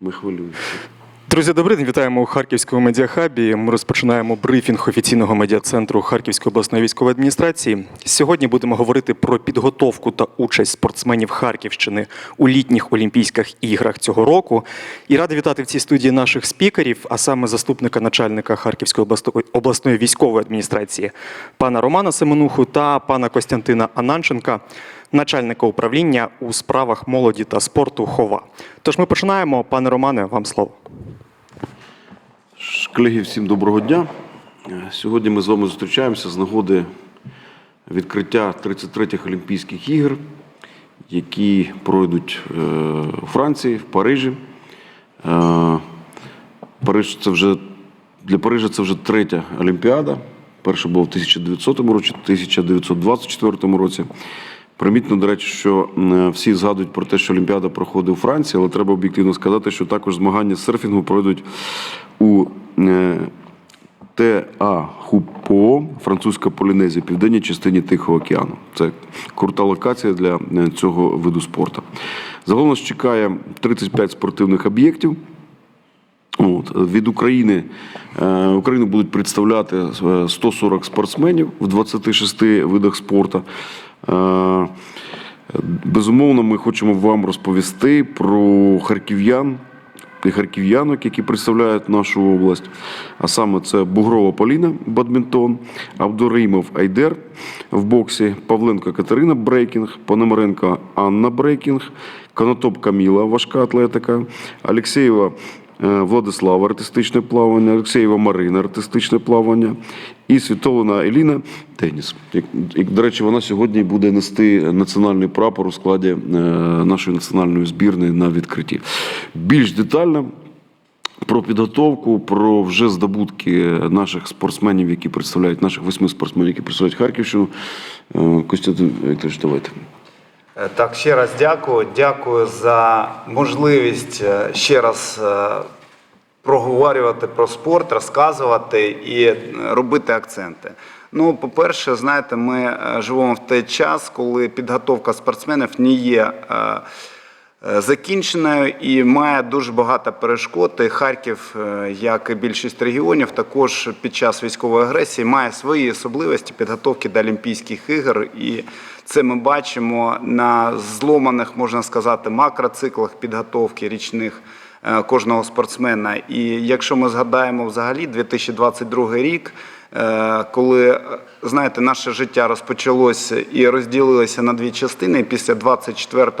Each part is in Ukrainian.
Ми хвилюємося. Друзі, добрий день. Вітаємо у Харківському медіахабі. Ми розпочинаємо брифінг офіційного медіа-центру Харківської обласної військової адміністрації. Сьогодні будемо говорити про підготовку та участь спортсменів Харківщини у літніх Олімпійських іграх цього року. І радий вітати в цій студії наших спікерів, а саме заступника начальника Харківської обласної військової адміністрації пана Романа Семенуху та пана Костянтина Ананченка, начальника управління у справах молоді та спорту ХОВА. Тож ми починаємо. Пане Романе, вам слово. Колеги, всім доброго дня. Сьогодні ми з вами зустрічаємося з нагоди відкриття 33-х Олімпійських ігор, які пройдуть е, у Франції, в Парижі. Е, Париж це вже для Парижа це вже третя Олімпіада. Перша була в 1900 році, в 1924 році. Примітно, до речі, що всі згадують про те, що Олімпіада проходить у Франції, але треба об'єктивно сказати, що також змагання з серфінгу пройдуть у е, ТА Хупо, французька Полінезія, південній частині Тихого океану. Це крута локація для е, цього виду спорту. Загалом нас чекає 35 спортивних об'єктів. От, від України е, Україну будуть представляти е, 140 спортсменів в 26 видах спорту. Е, Безумовно, ми хочемо вам розповісти про харків'ян і харків'янок, які представляють нашу область. А саме це Бугрова Поліна, бадмінтон, Абдураїмов Айдер в боксі, Павленко Катерина Брейкінг, Пономаренко Анна Брейкінг, Конотоп Каміла, важка атлетика, Алексєєва е, Владислава артистичне плавання, Олексєєва Марина артистичне плавання і Світолина Еліна теніс. Як, До речі, вона сьогодні буде нести національний прапор у складі е, нашої національної збірної на відкритті. Більш детально про підготовку, про вже здобутки наших спортсменів, які представляють наших восьми спортсменів, які представляють Харківщину. Е, Костянтин Вікторович, давайте. Е, Так, ще раз дякую. Дякую за можливість е, ще раз е, проговорювати про спорт, розказувати і робити акценти. Ну, по-перше, знаєте, ми живемо в той час, коли підготовка спортсменів не є закінченою і має дуже багато перешкод. І Харків, е, як і більшість регіонів, також під час військової агресії має свої особливості підготовки до Олімпійських ігор. І це ми бачимо на зломаних, можна сказати, макроциклах підготовки річних е, кожного спортсмена. І якщо ми згадаємо взагалі 2022 рік, е, коли е, знаєте, наше життя розпочалося і розділилося на дві частини, після 24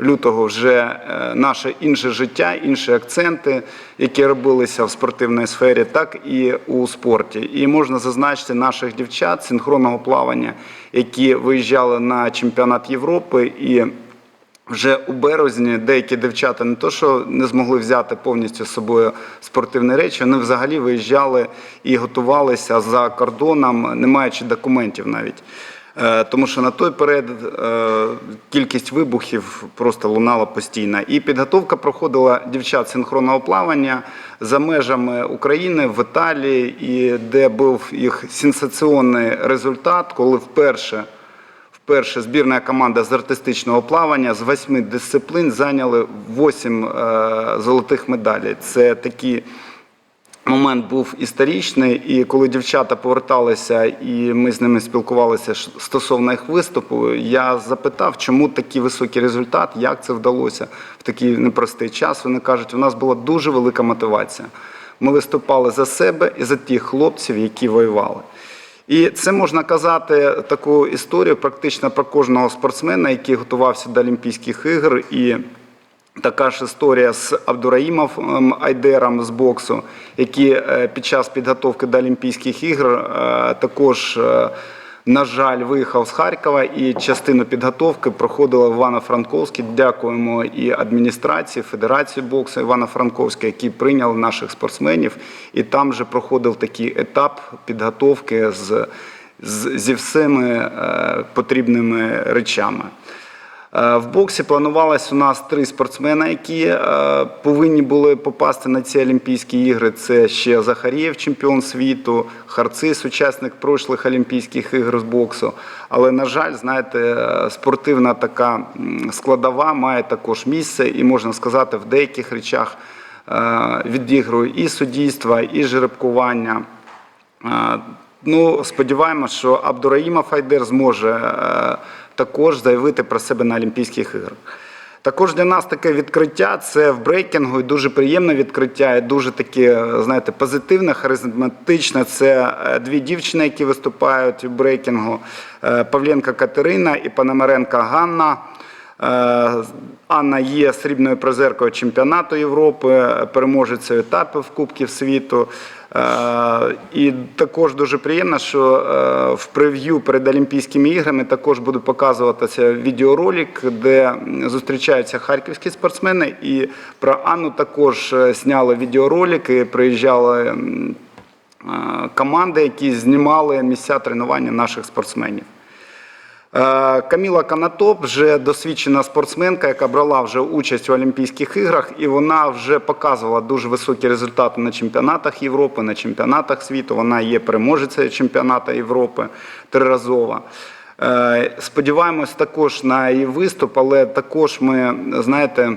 лютого вже е, наше інше життя, інші акценти, які робилися в спортивній сфері, так і у спорті. І можна зазначити наших дівчат синхронного плавання, які виїжджали на чемпіонат Європи і. Вже у березні деякі дівчата не то, що не змогли взяти повністю з собою спортивні речі, вони взагалі виїжджали і готувалися за кордоном, не маючи документів навіть. Е, Тому що на той період е, кількість вибухів просто лунала постійно. І підготовка проходила дівчат синхронного плавання за межами України в Італії, і де був їх сенсаційний результат, коли вперше Вперше збірна команда з артистичного плавання з восьми дисциплін зайняли восім е, золотих медалей. Це такий момент був історичний. І коли дівчата поверталися, і ми з ними спілкувалися стосовно їх виступу, я запитав, чому такий високий результат, як це вдалося в такий непростий час. Вони кажуть, у нас була дуже велика мотивація. Ми виступали за себе і за тих хлопців, які воювали. І це можна казати таку історію практично про кожного спортсмена, який готувався до Олімпійських ігор. І така ж історія з Абдураїмом Айдером з боксу, який е, під час підготовки до Олімпійських ігор е, також. е, на жаль, виїхав з Харкова і частину підготовки проходила в Івано-Франковській. Дякуємо і адміністрації, Федерації боксу Івано-Франковська, які прийняли наших спортсменів. І там же проходив такий етап підготовки з, з, зі всіми е, потрібними речами. Е, В боксі планувалось у нас три спортсмена, які е, повинні були попасти на ці Олімпійські ігри. Це ще Захарєв, чемпіон світу, Харцис, учасник прошлих Олімпійських ігор з боксу. Але, на жаль, знаєте, е, спортивна така складова має також місце, і можна сказати, в деяких речах відігрує і суддівство, і жеребкування. Ну, сподіваємося, що Абдураїма Файдер зможе також заявити про себе на Олімпійських іграх. Також для нас таке відкриття це в брейкінгу і дуже приємне відкриття, і дуже таке, знаєте, позитивне, харизматичне. Це е, дві дівчини, які виступають у брейкінгу: Е, Павленка Катерина і Пономаренка Ганна. Е, Анна є срібною призеркою чемпіонату Європи, переможецею етапів Кубків світу. Е, І також дуже приємно, що е, в прев'ю перед Олімпійськими іграми також буде показуватися відеоролик, де зустрічаються харківські спортсмени. І про Анну також е, зняли відеоролики, приїжджали е, команди, які знімали місця тренування наших спортсменів. Е, Каміла Канатоп вже досвідчена спортсменка, яка брала вже участь у Олімпійських іграх, і вона вже показувала дуже високі результати на чемпіонатах Європи, на чемпіонатах світу. Вона є переможецею чемпіонату Європи триразова. Е, Сподіваємось також на її виступ, але також ми, знаєте,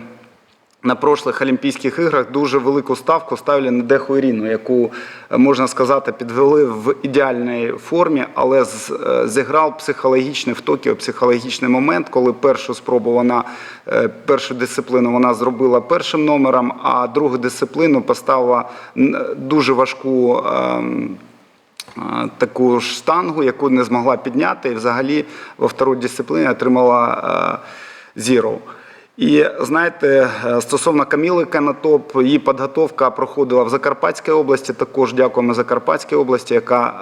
на прошлих Олімпійських іграх дуже велику ставку ставили на Деху Ірину, яку, е, можна сказати, підвели в ідеальній формі, але е, зіграв психологічний в Токіо психологічний момент, коли першу спробу вона, е, першу дисципліну вона зробила першим номером, а другу дисципліну поставила дуже важку. ем, Таку ж штангу, яку не змогла підняти, і взагалі во втору дисципліні отримала е, зіро. І знаєте, е, стосовно Каміли Канатоп, її підготовка проходила в Закарпатській області. Також дякуємо Закарпатській області, яка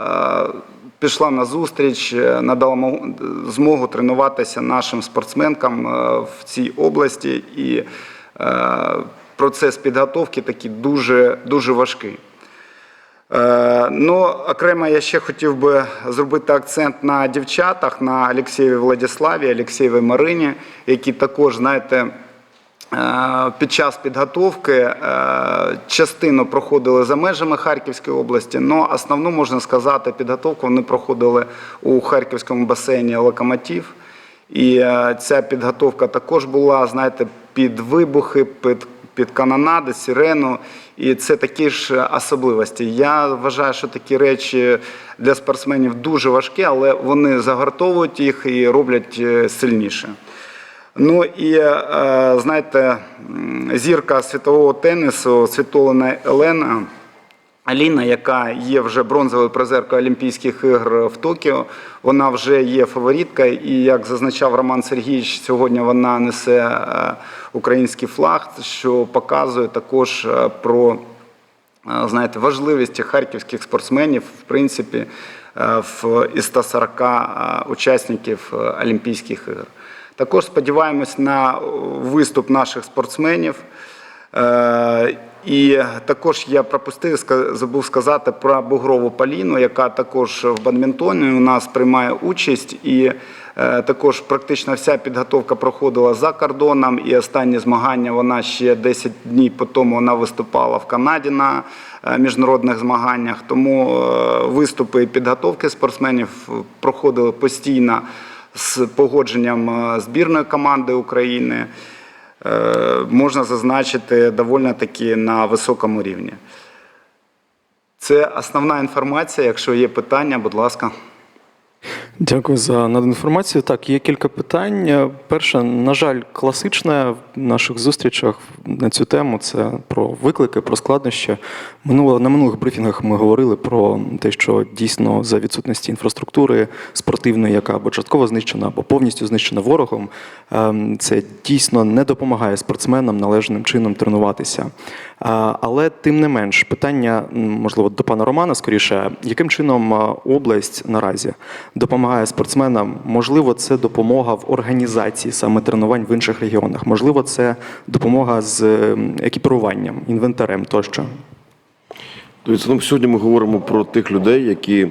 е, пішла на зустріч, е, надала мо- змогу тренуватися нашим спортсменкам в цій області. І процес підготовки такий дуже, дуже важкий. Е, Ну, окремо я ще хотів би зробити акцент на дівчатах, на Олексієві Владиславі, Олексієві Марині, які також, знаєте, е, під час підготовки е, частину проходили за межами Харківської області, але основну, можна сказати, підготовку вони проходили у Харківському басейні Локомотив. І ця підготовка також була, знаєте, під вибухи, під, під канонади, сирену. І це такі ж особливості. Я вважаю, що такі речі для спортсменів дуже важкі, але вони загортовують їх і роблять е, сильніше. Ну і е, знаєте, зірка світового тенісу Світолина Елена. Аліна, яка є вже бронзовою призеркою Олімпійських ігор в Токіо, вона вже є фавориткою. І як зазначав Роман Сергійович, сьогодні вона несе е, український флаг, що показує також е, про е, знаєте, важливість харківських спортсменів, в принципі, в із 140 е, учасників Олімпійських ігор. Також сподіваємось на виступ наших спортсменів. І також я пропустив, забув сказати про Бугрову Поліну, яка також в бадмінтоні у нас приймає участь. І е, також практично вся підготовка проходила за кордоном. І останні змагання вона ще 10 днів по тому вона виступала в Канаді на е, міжнародних змаганнях. Тому е, виступи і підготовки спортсменів проходили постійно з погодженням збірної команди України можна зазначити доволі таки на високому рівні. Це основна інформація. Якщо є питання, будь ласка. Дякую за надану інформацію. Так, є кілька питань. Перше, на жаль, класичне в наших зустрічах на цю тему це про виклики, про складнощі. Минуло на минулих брифінгах ми говорили про те, що дійсно за відсутності інфраструктури спортивної, яка або частково знищена, або повністю знищена ворогом, ем, це дійсно не допомагає спортсменам належним чином тренуватися. Але тим не менш, питання, можливо, до пана Романа скоріше, яким чином область наразі допомагає спортсменам? Можливо, це допомога в організації саме тренувань в інших регіонах, можливо, це допомога з ем, екіпіруванням, інвентарем тощо. Дивіться, ну, сьогодні ми говоримо про тих людей, які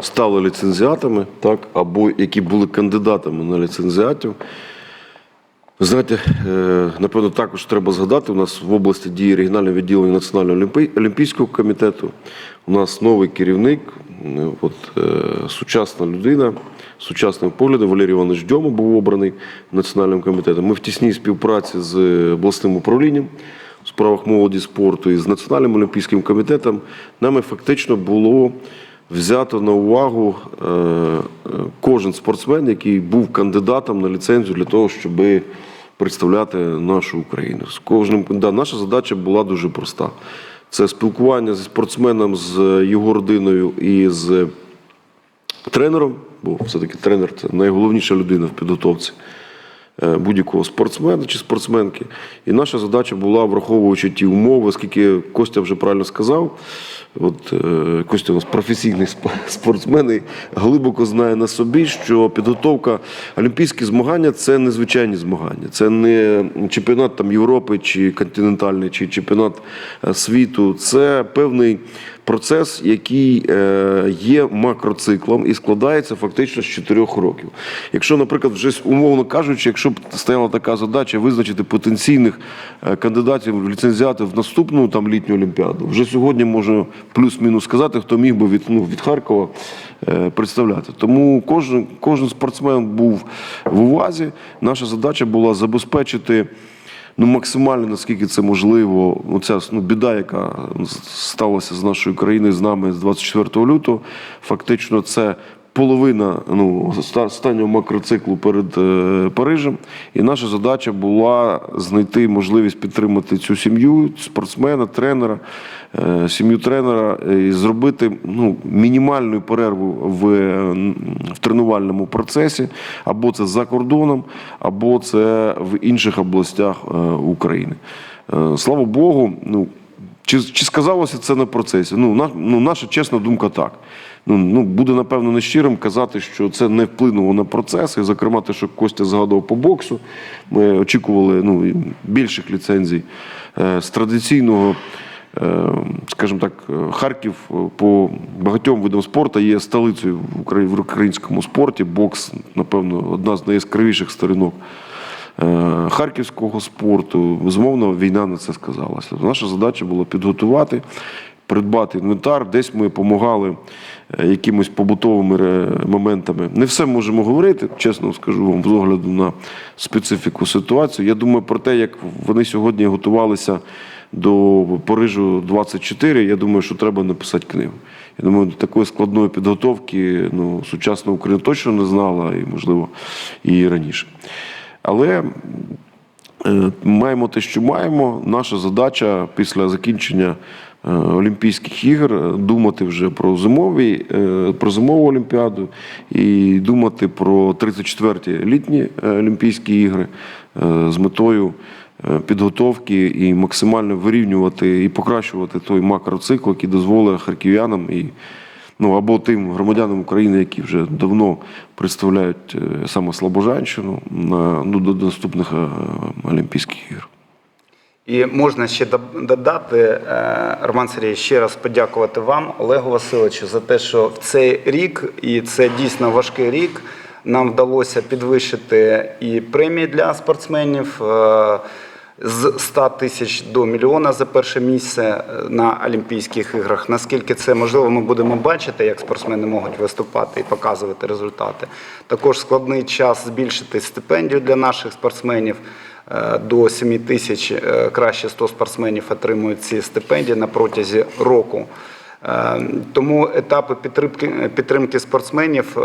стали ліцензіатами, так, або які були кандидатами на ліцензіатів. Знаєте, е, напевно, також треба згадати, у нас в області діє регіональне відділення Національного олімпійського комітету. У нас новий керівник, от, е, сучасна людина, сучасного погляду. Валерій Іванович Дьома був обраний Національним комітетом. Ми в тісній співпраці з обласним управлінням у справах молоді спорту і з Національним олімпійським комітетом нами фактично було взято на увагу е, е, кожен спортсмен, який був кандидатом на ліцензію для того, щоб представляти нашу Україну. З кожним да, наша задача була дуже проста: це спілкування зі спортсменом, з його родиною і з тренером, бо все-таки тренер це найголовніша людина в підготовці е, будь-якого спортсмена чи спортсменки. І наша задача була, враховуючи ті умови, оскільки Костя вже правильно сказав. От е, Костя у нас професійний сп- спортсмен і глибоко знає на собі, що підготовка олімпійські змагання це незвичайні змагання. Це не чемпіонат там Європи чи континентальний, чи чемпіонат е, світу. Це певний процес, який е, є макроциклом і складається фактично з чотирьох років. Якщо, наприклад, вже умовно кажучи, якщо б стояла така задача визначити потенційних е, кандидатів в ліцензіати в наступну там літню олімпіаду, вже сьогодні можна плюс-мінус сказати, хто міг би від, ну, від Харкова е, представляти. Тому кожен, кожен спортсмен був в увазі. Наша задача була забезпечити ну, максимально, наскільки це можливо, оця ну, біда, яка сталася з нашою країною, з нами з 24 лютого, фактично це половина ну, останнього макроциклу перед е, Парижем. І наша задача була знайти можливість підтримати цю сім'ю, спортсмена, тренера, е, сім'ю тренера і зробити ну, мінімальну перерву в, е, в тренувальному процесі, або це за кордоном, або це в інших областях е, України. Е, Слава Богу, ну. Чи, чи сказалося це на процесі? Ну, на, ну, наша чесна думка так. Ну, ну, буде, напевно, нещирим казати, що це не вплинуло на процес. І, зокрема, те, що Костя згадував по боксу. Ми очікували ну, більших ліцензій е, з традиційного. е, Скажімо так, е, Харків по багатьом видам спорту є столицею в українському спорті. Бокс, напевно, одна з найяскравіших сторінок харківського спорту. Безумовно, війна на це сказалася. Наша задача була підготувати, придбати інвентар. Десь ми допомагали е, якимось побутовими е, моментами. Не все можемо говорити, чесно скажу вам, з огляду на специфіку ситуації. Я думаю про те, як вони сьогодні готувалися до Парижу 24, я думаю, що треба написати книгу. Я думаю, такої складної підготовки ну, сучасна Україна точно не знала, і, можливо, і раніше. Але е, маємо те, що маємо. Наша задача після закінчення Олімпійських ігор е, думати вже про зимові, е, про зимову олімпіаду і думати про 34-ті літні е, Олімпійські ігри е, з метою е, підготовки і максимально вирівнювати і покращувати той макроцикл, який дозволить харків'янам і ну або тим громадянам України, які вже давно представляють е, саме Слобожанщину на ну, до наступних е, Олімпійських ігор. І можна ще додати, е, Роман Сергійович, ще раз подякувати вам, Олегу Васильовичу, за те, що в цей рік, і це дійсно важкий рік, нам вдалося підвищити і премії для спортсменів е, з 100 тисяч до мільйона за перше місце е, на Олімпійських іграх. Наскільки це можливо, ми будемо бачити, як спортсмени можуть виступати і показувати результати. Також складний час збільшити стипендію для наших спортсменів. Е, До 7 тисяч е, краще 100 спортсменів отримують ці стипендії на протязі року. Е, Тому етапи підтримки, підтримки спортсменів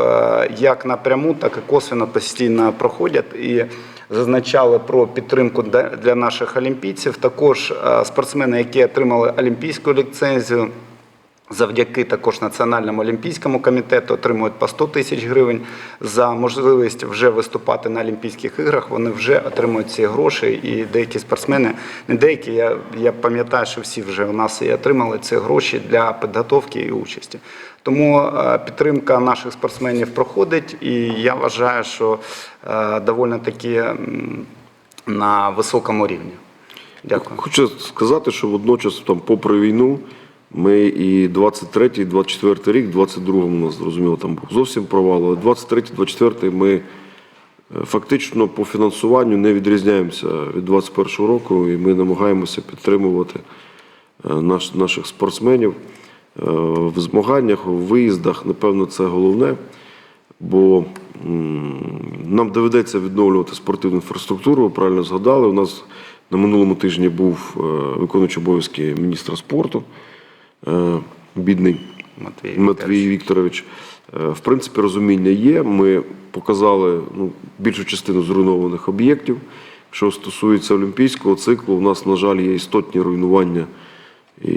як напряму, так і косвенно постійно проходять. І зазначали про підтримку для- наших олімпійців. Також спортсмени, які отримали олімпійську ліцензію, Завдяки також Національному олімпійському комітету отримують по 100 тисяч гривень за можливість вже виступати на Олімпійських іграх. Вони вже отримують ці гроші, і деякі спортсмени, не деякі, я, я пам'ятаю, що всі вже у нас і отримали ці гроші для підготовки і участі. Тому е, підтримка наших спортсменів проходить, і я вважаю, що е, доволі таки на високому рівні. Дякую. Хочу сказати, що водночас, там, попри війну, ми і 23, і 24 рік, 22 у нас зрозуміло, там був зовсім провал, але 23, 24 ми Е, Фактично по фінансуванню не відрізняємося від 2021 року, і ми намагаємося підтримувати е, наш, наших спортсменів е, в змаганнях, в виїздах. Напевно, це головне, бо нам доведеться відновлювати спортивну інфраструктуру. Ви правильно згадали. У нас на минулому тижні був виконуючий обов'язки міністра спорту, бідний Матвій Матвій Вікторович. Е, В принципі, розуміння є. Ми показали ну, більшу частину зруйнованих об'єктів. Що стосується олімпійського циклу, у нас, на жаль, є істотні руйнування. І,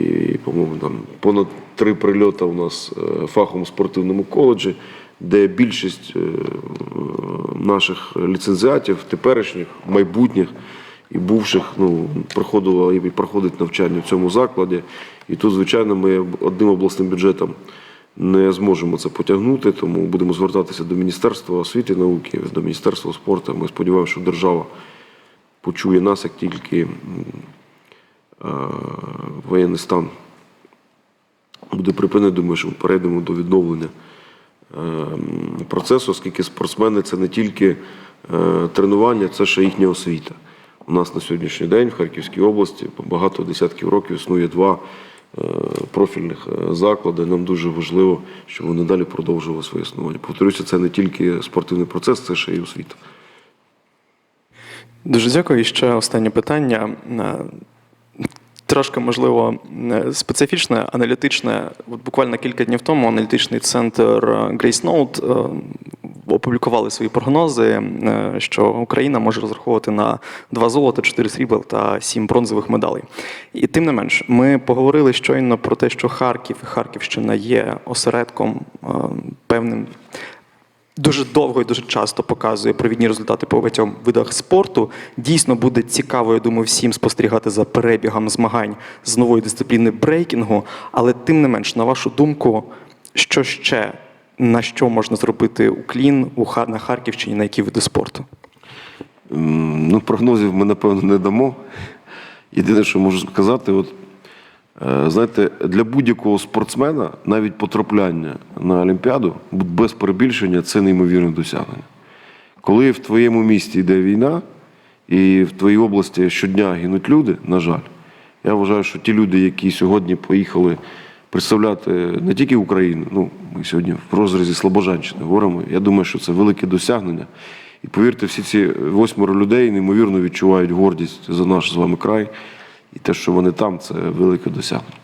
по-моєму, там понад три прильоти у нас е, в фаховому спортивному коледжі, де більшість е, наших ліцензіатів, теперішніх, майбутніх і бувших, ну, проходило і проходить навчання в цьому закладі. І тут, звичайно, ми одним обласним бюджетом не зможемо це потягнути, тому будемо звертатися до Міністерства освіти і науки, до Міністерства спорту. Ми сподіваємося, що держава почує нас, як тільки воєнний стан буде припинений. Думаю, що ми перейдемо до відновлення е, процесу, оскільки спортсмени це не тільки е, тренування, це ще їхня освіта. У нас на сьогоднішній день в Харківській області багато десятків років існує два е, профільних е, заклади. Нам дуже важливо, щоб вони далі продовжували своє існування. Повторюся, це не тільки спортивний процес, це ще й освіта. Дуже дякую. І ще останнє питання. Е, Трошки, можливо, е, специфічне, аналітичне. От буквально кілька днів тому аналітичний центр Grace Note е, опублікували свої прогнози, е, що Україна може розраховувати на два золота, чотири срібла та сім бронзових медалей. І тим не менш, ми поговорили щойно про те, що Харків і Харківщина є осередком е, певним дуже довго і дуже часто показує провідні результати по багатьом видах спорту. Дійсно буде цікаво, я думаю, всім спостерігати за перебігом змагань з нової дисципліни брейкінгу. Але тим не менш, на вашу думку, що ще на що можна зробити у Ха- на Харківщині, на які види спорту? Ну, прогнозів ми, напевно, не дамо. Єдине, що можу сказати, от, знаєте, для будь-якого спортсмена навіть потрапляння на Олімпіаду без перебільшення це неймовірне досягнення. Коли в твоєму місті йде війна, і в твоїй області щодня гинуть люди, на жаль, я вважаю, що ті люди, які сьогодні поїхали представляти не тільки Україну, ну ми сьогодні в розрізі Слобожанщини говоримо. Я думаю, що це велике досягнення. І повірте, всі ці восьмеро людей неймовірно відчувають гордість за наш з вами край. І те, що вони там, це велике досягнення.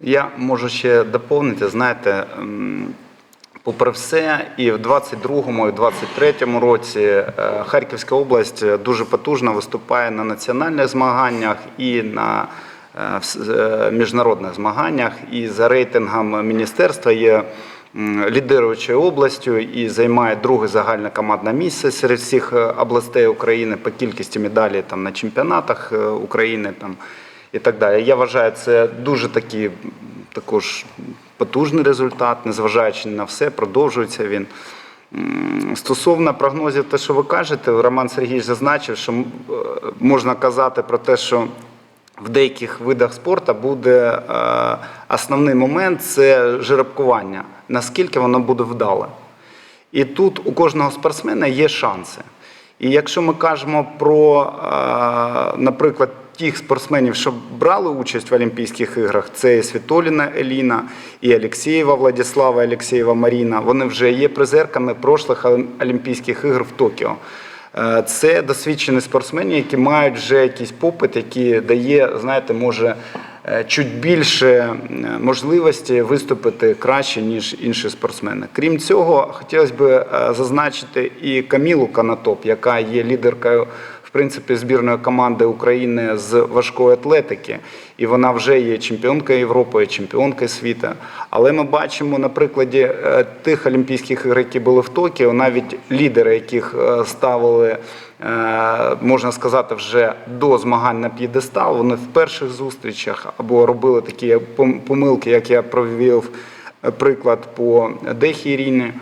Я можу ще доповнити, знаєте, попри все, і в 22-му, і в 23-му році е, Харківська область дуже потужно виступає на національних змаганнях і на е, е, міжнародних змаганнях. І за рейтингом міністерства є лідируючою областю і займає друге загальне командне місце серед всіх е, областей України по кількості медалей там, на чемпіонатах е, України. Там, і так далі. Я вважаю, це дуже такий також потужний результат, незважаючи на все, продовжується він. Стосовно прогнозів, те, що ви кажете, Роман Сергійович зазначив, що е, можна казати про те, що в деяких видах спорту буде основний момент це жеребкування, наскільки воно буде вдале. І тут у кожного спортсмена є шанси. І якщо ми кажемо про, е, наприклад, тих спортсменів, що брали участь в Олімпійських іграх, це і Світоліна Еліна, і Олексєєва Владислава, і Олексєєва Маріна, вони вже є призерками прошлих Олімпійських ігор в Токіо. Е, Це досвідчені спортсмени, які мають вже якийсь попит, який дає, знаєте, може чуть більше е, можливості виступити краще, ніж інші спортсмени. Крім цього, хотілося б е, зазначити і Камілу Канатоп, яка є лідеркою. В принципі, збірної команди України з важкої атлетики, і вона вже є чемпіонкою Європи, чемпіонкою світу. Але ми бачимо на прикладі е, тих Олімпійських ігор, які були в Токіо, навіть лідери, яких е, ставили, е, можна сказати, вже до змагань на п'єдестал, вони в перших зустрічах або робили такі помилки, як я провів е, приклад по Дехі Іріні.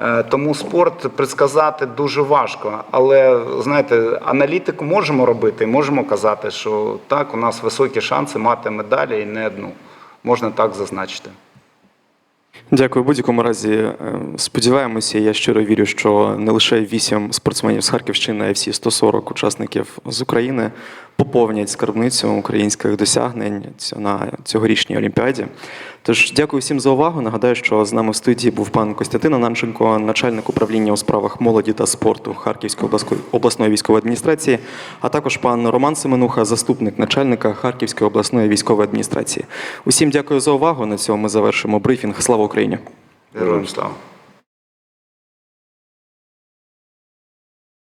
Е, Тому спорт предсказати дуже важко. Але знаєте, аналітику можемо робити, можемо казати, що так, у нас високі шанси мати медалі і не одну. Можна так зазначити. Дякую. В будь-якому разі е, сподіваємося, я щиро вірю, що не лише вісім спортсменів з Харківщини, а й всі 140 учасників з України поповнять скарбницю українських досягнень на цьогорічній Олімпіаді. Тож дякую всім за увагу. Нагадаю, що з нами в студії був пан Костянтин Ананченко, начальник управління у справах молоді та спорту Харківської обласної військової адміністрації, а також пан Роман Семенуха, заступник начальника Харківської обласної військової адміністрації. Усім дякую за увагу. На цьому ми завершимо брифінг. Слава Україні! Героям слава.